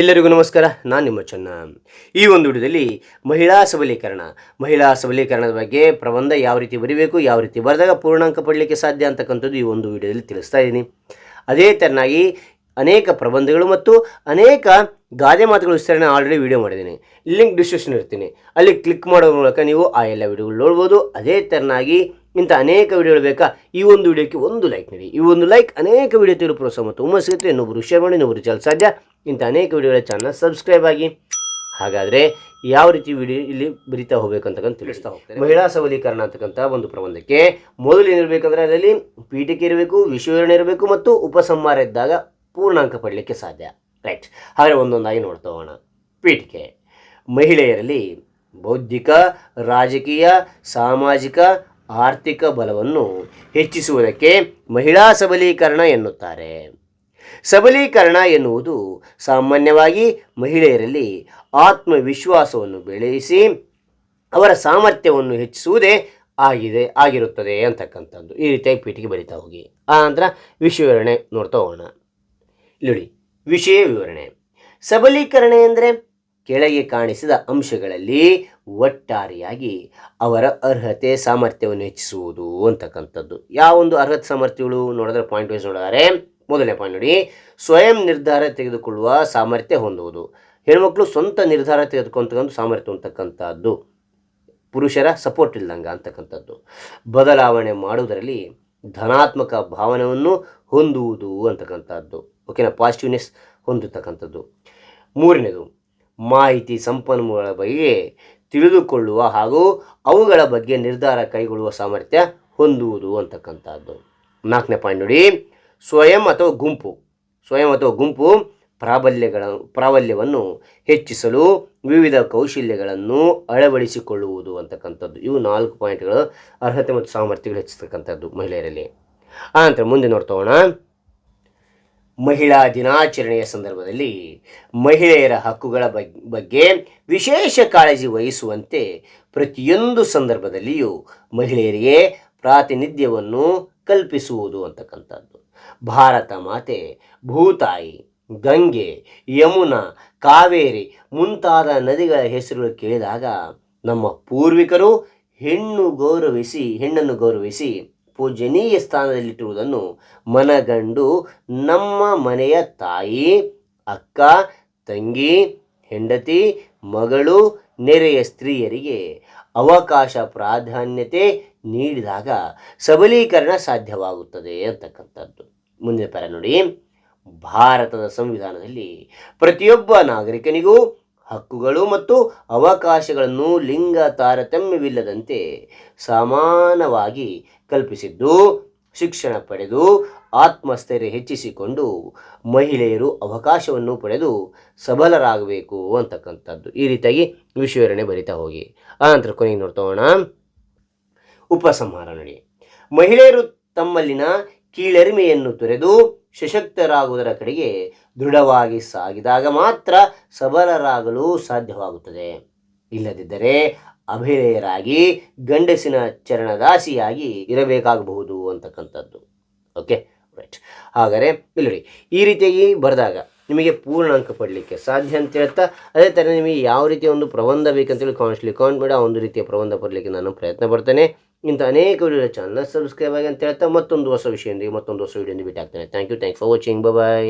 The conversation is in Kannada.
ಎಲ್ಲರಿಗೂ ನಮಸ್ಕಾರ, ನಾನು ನಿಮ್ಮ ಚೆನ್ನ. ಈ ಒಂದು ವಿಡಿಯೋದಲ್ಲಿ ಮಹಿಳಾ ಸಬಲೀಕರಣ. ಮಹಿಳಾ ಸಬಲೀಕರಣದ ಬಗ್ಗೆ ಪ್ರಬಂಧ ಯಾವ ರೀತಿ ಬರೀಬೇಕು, ಯಾವ ರೀತಿ ಬರೆದಾಗ ಪೂರ್ಣಾಂಕ ಪಡಲಿಕ್ಕೆ ಸಾಧ್ಯ ಅಂತಕ್ಕಂಥದ್ದು ಈ ಒಂದು ವಿಡಿಯೋದಲ್ಲಿ ತಿಳಿಸ್ತಾ ಇದ್ದೀನಿ. ಅದೇ ಥರನಾಗಿ ಅನೇಕ ಪ್ರಬಂಧಗಳು ಮತ್ತು ಅನೇಕ ಗಾದೆ ಮಾತುಗಳ ವಿಸ್ತರಣೆ ಆಲ್ರೆಡಿ ವಿಡಿಯೋ ಮಾಡಿದ್ದೀನಿ. ಲಿಂಕ್ ಡಿಸ್ಕ್ರಿಪ್ಷನ್ ಇರ್ತೀನಿ. ಅಲ್ಲಿ ಕ್ಲಿಕ್ ಮಾಡೋ ಮೂಲಕ ನೀವು ಆ ಎಲ್ಲ ವಿಡಿಯೋಗಳು ನೋಡ್ಬೋದು. ಅದೇ ಥರನಾಗಿ ಇಂಥ ಅನೇಕ ವಿಡಿಯೋಗಳು ಬೇಕಾ? ಈ ಒಂದು ವಿಡಿಯೋಕ್ಕೆ ಒಂದು ಲೈಕ್ ನೀಡಿ. ಈ ಒಂದು ಲೈಕ್ ಅನೇಕ ವಿಡಿಯೋ ತಿಳಿದು ಪ್ರೋತ್ಸಾಹ ಮತ್ತು ಉಮ್ಮ ಸಿಗುತ್ತೆ ಇನ್ನೊಬ್ಬರು ಶೇರ್ ಮಾಡಿ ಇನ್ನೊಬ್ಬರು ಚಾಲ್ ಸಾಧ್ಯ. ಇಂಥ ಅನೇಕ ವಿಡಿಯೋಗಳ ಚಾನಲ್ ಸಬ್ಸ್ಕ್ರೈಬ್ ಆಗಿ. ಹಾಗಾದರೆ ಯಾವ ರೀತಿ ವಿಡಿಯೋ ಇಲ್ಲಿ ಬರಿತಾ ಹೋಗ್ಬೇಕಂತಕ್ಕಂಥ ತಿಳಿಸ್ತಾ ಹೋಗ್ತಾರೆ ಮಹಿಳಾ ಸಬಲೀಕರಣ ಅಂತಕ್ಕಂಥ ಒಂದು ಪ್ರಬಂಧಕ್ಕೆ ಮೊದಲು ಏನಿರಬೇಕಂದ್ರೆ ಅದರಲ್ಲಿ ಪೀಠಿಕೆ ಇರಬೇಕು ವಿಶ್ವವಿವರಣೆ ಇರಬೇಕು ಮತ್ತು ಉಪಸಂಹಾರ ಇದ್ದಾಗ ಪೂರ್ಣಾಂಕ ಪಡಲಿಕ್ಕೆ ಸಾಧ್ಯ. ರೈಟ್ ಹಾಗೆ ಒಂದೊಂದಾಗಿ ನೋಡ್ತಾ ಹೋಗೋಣ. ಪೀಠಿಕೆ. ಮಹಿಳೆಯರಲ್ಲಿ ಬೌದ್ಧಿಕ, ರಾಜಕೀಯ, ಸಾಮಾಜಿಕ ಆರ್ಥಿಕ ಬಲವನ್ನು ಹೆಚ್ಚಿಸುವುದಕ್ಕೆ ಮಹಿಳಾ ಸಬಲೀಕರಣ ಎನ್ನುತ್ತಾರೆ. ಸಬಲೀಕರಣ ಎನ್ನುವುದು ಸಾಮಾನ್ಯವಾಗಿ ಮಹಿಳೆಯರಲ್ಲಿ ಆತ್ಮವಿಶ್ವಾಸವನ್ನು ಬೆಳೆಸಿ ಅವರ ಸಾಮರ್ಥ್ಯವನ್ನು ಹೆಚ್ಚಿಸುವುದೇ ಆಗಿದೆ, ಆಗಿರುತ್ತದೆ ಅಂತಕ್ಕಂಥದ್ದು. ಈ ರೀತಿಯಾಗಿ ಪೀಠಿಗೆ ಬರಿತಾ ಹೋಗಿ. ಆ ನಂತರ ವಿಷಯ ವಿವರಣೆ ನೋಡ್ತಾ ಹೋಗೋಣ. ಇಲ್ಲಿ ವಿಷಯ ವಿವರಣೆ. ಸಬಲೀಕರಣ ಎಂದರೆ ಕೆಳಗೆ ಕಾಣಿಸಿದ ಅಂಶಗಳಲ್ಲಿ ಒಟ್ಟಾರೆಯಾಗಿ ಅವರ ಅರ್ಹತೆ, ಸಾಮರ್ಥ್ಯವನ್ನು ಹೆಚ್ಚಿಸುವುದು ಅಂತಕ್ಕಂಥದ್ದು. ಯಾವೊಂದು ಅರ್ಹತೆ, ಸಾಮರ್ಥ್ಯಗಳು ನೋಡಿದ್ರೆ ಪಾಯಿಂಟ್ ವೈಸ್ ನೋಡಿದರೆ, ಮೊದಲನೇ ಪಾಯಿಂಟ್ ನೋಡಿ, ಸ್ವಯಂ ನಿರ್ಧಾರ ತೆಗೆದುಕೊಳ್ಳುವ ಸಾಮರ್ಥ್ಯ ಹೊಂದುವುದು. ಹೆಣ್ಮಕ್ಳು ಸ್ವಂತ ನಿರ್ಧಾರ ತೆಗೆದುಕೊಂತಕ್ಕಂಥ ಸಾಮರ್ಥ್ಯ ಅಂತಕ್ಕಂಥದ್ದು. ಪುರುಷರ ಸಪೋರ್ಟ್ ಇಲ್ಲದಂಗೆ ಅಂತಕ್ಕಂಥದ್ದು. ಬದಲಾವಣೆ ಮಾಡುವುದರಲ್ಲಿ ಧನಾತ್ಮಕ ಭಾವನೆಯನ್ನು ಹೊಂದುವುದು ಅಂತಕ್ಕಂಥದ್ದು. ಓಕೆನಾ ಪಾಸಿಟಿವ್ನೆಸ್ ಹೊಂದಿರ್ತಕ್ಕಂಥದ್ದು. ಮೂರನೇದು ಮಾಹಿತಿ ಸಂಪನ್ಮೂಲಗಳ ಬಗ್ಗೆ ತಿಳಿದುಕೊಳ್ಳುವ ಹಾಗೂ ಅವುಗಳ ಬಗ್ಗೆ ನಿರ್ಧಾರ ಕೈಗೊಳ್ಳುವ ಸಾಮರ್ಥ್ಯ ಹೊಂದುವುದು ಅಂತಕ್ಕಂಥದ್ದು. ನಾಲ್ಕನೇ ಪಾಯಿಂಟ್ ನೋಡಿ. ಸ್ವಯಂ ಅಥವಾ ಗುಂಪು. ಸ್ವಯಂ ಅಥವಾ ಗುಂಪು ಪ್ರಾಬಲ್ಯಗಳ, ಪ್ರಾಬಲ್ಯವನ್ನು ಹೆಚ್ಚಿಸಲು ವಿವಿಧ ಕೌಶಲ್ಯಗಳನ್ನು ಅಳವಡಿಸಿಕೊಳ್ಳುವುದು ಅಂತಕ್ಕಂಥದ್ದು. ಇವು ನಾಲ್ಕು ಪಾಯಿಂಟ್ಗಳು ಅರ್ಹತೆ ಮತ್ತು ಸಾಮರ್ಥ್ಯಗಳು ಹೆಚ್ಚಿಸ್ತಕ್ಕಂಥದ್ದು ಮಹಿಳೆಯರಲ್ಲಿ. ಆನಂತರ ಮುಂದೆ ನೋಡ್ತಾ ಹೋಗೋಣ. ಮಹಿಳಾ ದಿನಾಚರಣೆಯ ಸಂದರ್ಭದಲ್ಲಿ ಮಹಿಳೆಯರ ಹಕ್ಕುಗಳ ಬಗ್- ಬಗ್ಗೆ ವಿಶೇಷ ಕಾಳಜಿ ವಹಿಸುವಂತೆ ಪ್ರತಿಯೊಂದು ಸಂದರ್ಭದಲ್ಲಿಯೂ ಮಹಿಳೆಯರಿಗೆ ಪ್ರಾತಿನಿಧ್ಯವನ್ನು ಕಲ್ಪಿಸುವುದು ಅಂತಕ್ಕಂಥದ್ದು. ಭಾರತ ಮಾತೆ, ಭೂತಾಯಿ, ಗಂಗೆ, ಯಮುನಾ, ಕಾವೇರಿ ಮುಂತಾದ ನದಿಗಳ ಹೆಸರುಗಳು ಕೇಳಿದಾಗ ನಮ್ಮ ಪೂರ್ವಿಕರು ಹೆಣ್ಣು ಗೌರವಿಸಿ, ಹೆಣ್ಣನ್ನು ಗೌರವಿಸಿ ಪೂಜನೀಯ ಸ್ಥಾನದಲ್ಲಿಟ್ಟಿರುವುದನ್ನು ಮನಗಂಡು ನಮ್ಮ ಮನೆಯ ತಾಯಿ, ಅಕ್ಕ, ತಂಗಿ, ಹೆಂಡತಿ, ಮಗಳು, ನೆರೆಯ ಸ್ತ್ರೀಯರಿಗೆ ಅವಕಾಶ ಪ್ರಾಧಾನ್ಯತೆ ನೀಡಿದಾಗ ಸಬಲೀಕರಣ ಸಾಧ್ಯವಾಗುತ್ತದೆ ಅಂತಕ್ಕಂಥದ್ದು. ಮುಂದಿನ ಪರ ನೋಡಿ, ಭಾರತದ ಸಂವಿಧಾನದಲ್ಲಿ ಪ್ರತಿಯೊಬ್ಬ ನಾಗರಿಕನಿಗೂ ಹಕ್ಕುಗಳು ಮತ್ತು ಅವಕಾಶಗಳನ್ನು ಲಿಂಗ ತಾರತಮ್ಯವಿಲ್ಲದಂತೆ ಸಮಾನವಾಗಿ ಕಲ್ಪಿಸಿದ್ದು, ಶಿಕ್ಷಣ ಪಡೆದು, ಆತ್ಮಸ್ಥೈರ್ಯ ಹೆಚ್ಚಿಸಿಕೊಂಡು ಮಹಿಳೆಯರು ಅವಕಾಶವನ್ನು ಪಡೆದು ಸಬಲರಾಗಬೇಕು ಅಂತಕ್ಕಂಥದ್ದು. ಈ ರೀತಿಯಾಗಿ ವಿಶ್ವರಣೆ ಬರಿತಾ ಹೋಗಿ. ಆನಂತರ ಕೊನೆಗೆ ನೋಡ್ತಾ ಹೋಗೋಣ. ಉಪಸಂಹಾರ ನೋಡಿ. ಮಹಿಳೆಯರು ತಮ್ಮಲ್ಲಿನ ಕೀಳರಿಮೆಯನ್ನು ತೊರೆದು ಸಶಕ್ತರಾಗುವುದರ ಕಡೆಗೆ ದೃಢವಾಗಿ ಸಾಗಿದಾಗ ಮಾತ್ರ ಸಬಲರಾಗಲು ಸಾಧ್ಯವಾಗುತ್ತದೆ. ಇಲ್ಲದಿದ್ದರೆ ಅಭಿನಯರಾಗಿ, ಗಂಡಸಿನ ಚರಣದಾಸಿಯಾಗಿ ಇರಬೇಕಾಗಬಹುದು ಅಂತಕ್ಕಂಥದ್ದು. ಓಕೆ ರೈಟ್ ಹಾಗಾದರೆ ಇಲ್ಲಿ ಈ ರೀತಿಯಾಗಿ ಬರೆದಾಗ ನಿಮಗೆ ಪೂರ್ಣಾಂಕ ಪಡಲಿಕ್ಕೆ ಸಾಧ್ಯ ಅಂತ ಹೇಳ್ತಾ, ಅದೇ ಥರ ನಿಮಗೆ ಯಾವ ರೀತಿಯ ಒಂದು ಪ್ರಬಂಧ ಬೇಕಂತೇಳಿ ಕಾನ್ಸ್ಟ್ಲಿ ಕಾಣ್ಬೇಡ, ಒಂದು ರೀತಿಯ ಪ್ರಬಂಧ ಬರಲಿಕ್ಕೆ ನಾನು ಪ್ರಯತ್ನ ಪಡ್ತೇನೆ. ಇಂಥ ಅನೇಕ ವಿಡಿಯೋ ಚಾನಲ್ ಸಬ್ಸ್ಕ್ರೈಬ್ ಆಗಿ ಅಂತ ಹೇಳ್ತಾ ಮತ್ತೊಂದು ಹೊಸ ವಿಷಯದೊಂದಿಗೆ ಮತ್ತೊಂದು ಹೊಸ ವೀಡಿಯೋ ಭೇಟಿ ಆಗ್ತೇನೆ. Thank you thank for watching bye